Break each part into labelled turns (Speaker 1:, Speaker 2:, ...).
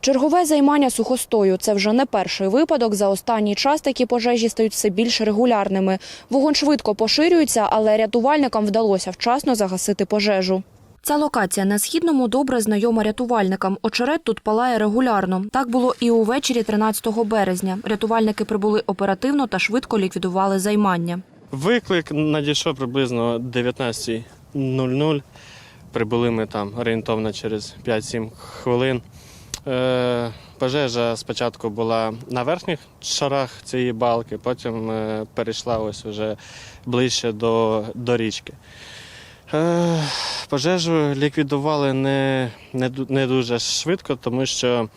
Speaker 1: Чергове займання сухостою це вже не перший випадок. За останній час такі пожежі стають все більш регулярними. Вогонь швидко поширюється, але рятувальникам вдалося вчасно загасити пожежу. Ця локація на східному добре знайома рятувальникам. Очерет тут палає регулярно. Так було і увечері 13 березня. Рятувальники прибули оперативно та швидко ліквідували займання.
Speaker 2: Виклик надійшов приблизно 19.00. Прибули ми там орієнтовно через 5-7 хвилин. Е, пожежа спочатку була на верхніх шарах цієї балки, потім е, перейшла ось вже ближче до, до річки. Е, пожежу ліквідували не, не, не дуже швидко, тому що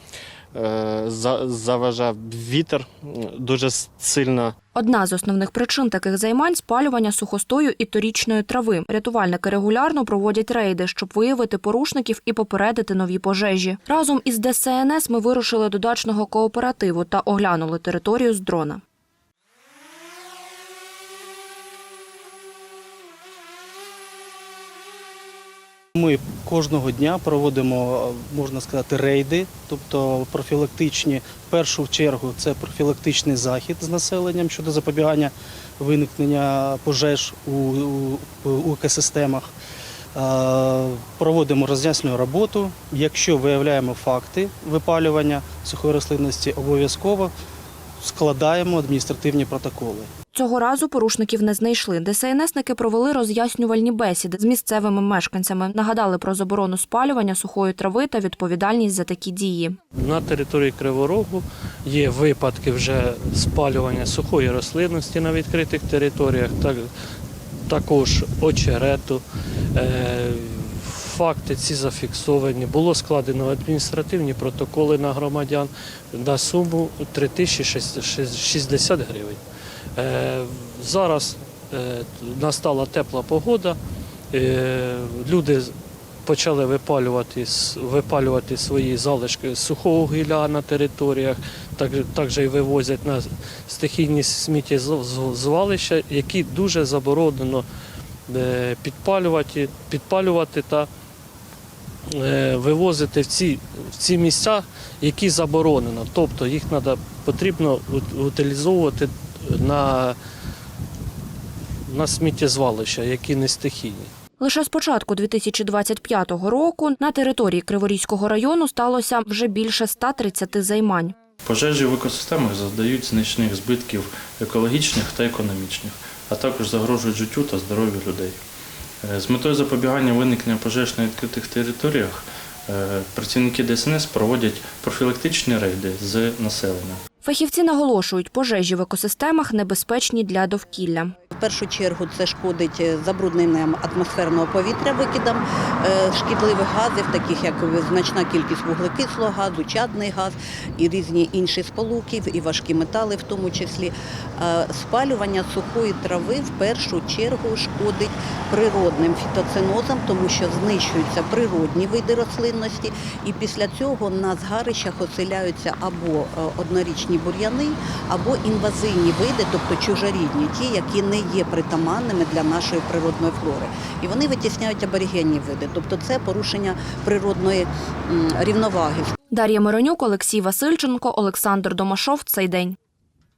Speaker 2: заважав вітер дуже сильно.
Speaker 1: Одна з основних причин таких займань спалювання сухостою і торічної трави. Рятувальники регулярно проводять рейди, щоб виявити порушників і попередити нові пожежі. Разом із ДСНС ми вирушили до дачного кооперативу та оглянули територію з дрона.
Speaker 3: Ми кожного дня проводимо, можна сказати, рейди, тобто профілактичні. В першу чергу це профілактичний захід з населенням щодо запобігання виникнення пожеж у, у, у екосистемах. Е, Проводимо роз'яснювальну роботу. Якщо виявляємо факти випалювання сухої рослинності, обов'язково складаємо адміністративні протоколи.
Speaker 1: Цього разу порушників не знайшли. ДСНСники провели роз'яснювальні бесіди з місцевими мешканцями, нагадали про заборону спалювання сухої трави та відповідальність за такі дії.
Speaker 4: На території Криворогу є випадки вже спалювання сухої рослинності на відкритих територіях, так, також очерету. Факти ці зафіксовані. Було складено адміністративні протоколи на громадян на суму 3060 гривень. Е, Зараз е, настала тепла погода. Е, Люди почали випалювати, випалювати свої залишки сухого гілля на територіях, також і вивозять на стихійні сміттєзвалища, які дуже заборонено підпалювати, підпалювати та вивозити в ці, в ці місця, які заборонено. Тобто їх надо, потрібно утилізовувати на, на сміттєзвалища, які не стихійні.
Speaker 1: Лише з початку 2025 року на території Криворізького району сталося вже більше 130 займань.
Speaker 5: Пожежі в екосистемах завдають значних збитків екологічних та економічних, а також загрожують життю та здоров'ю людей. Е, З метою запобігання виникнення пожеж на відкритих територіях е, працівники ДСНС проводять профілактичні рейди з населенням.
Speaker 1: Фахівці наголошують, пожежі в екосистемах небезпечні для довкілля.
Speaker 6: В першу чергу це шкодить е, забрудненням атмосферного повітря, викидам е, шкідливих газів, таких як значна кількість вуглекислого газу, чадний газ і різні інші сполуки, і важкі метали в тому числі. Е, Спалювання сухої трави в першу чергу шкодить природним фітоцинозам, тому що знищуються природні види рослинності, і після цього на згарищах оселяються або однорічні бур'яни, або інвазивні види, тобто чужорідні, ті, які не є притаманними для нашої природної флори. І вони витісняють аборігенні види, тобто це порушення природної рівноваги.
Speaker 1: Дар'я Миронюк, Олексій Васильченко, Олександр Домашов. Цей день.